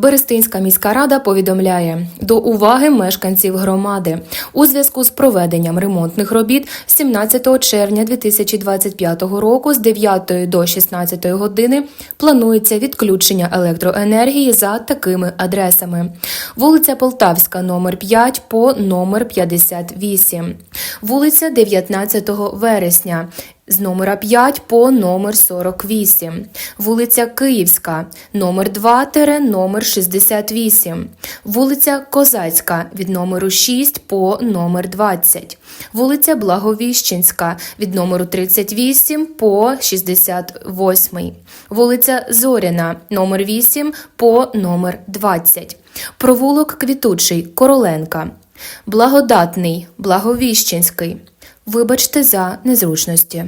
Берестинська міська рада повідомляє до уваги мешканців громади. У зв'язку з проведенням ремонтних робіт 17 червня 2025 року з 9 до 16 години планується відключення електроенергії за такими адресами: вулиця Полтавська, номер 5 по номер 58, вулиця 19 вересня з номера 5 по номер 48, вулиця Київська, номер 2 тире номер 68, вулиця Козацька від номеру 6 по номер 20, вулиця Благовіщенська від номеру 38 по 68, вулиця Зоряна, номер 8 по номер 20, провулок Квітучий, Короленка, Благодатний, Благовіщенський. Вибачте за незручності.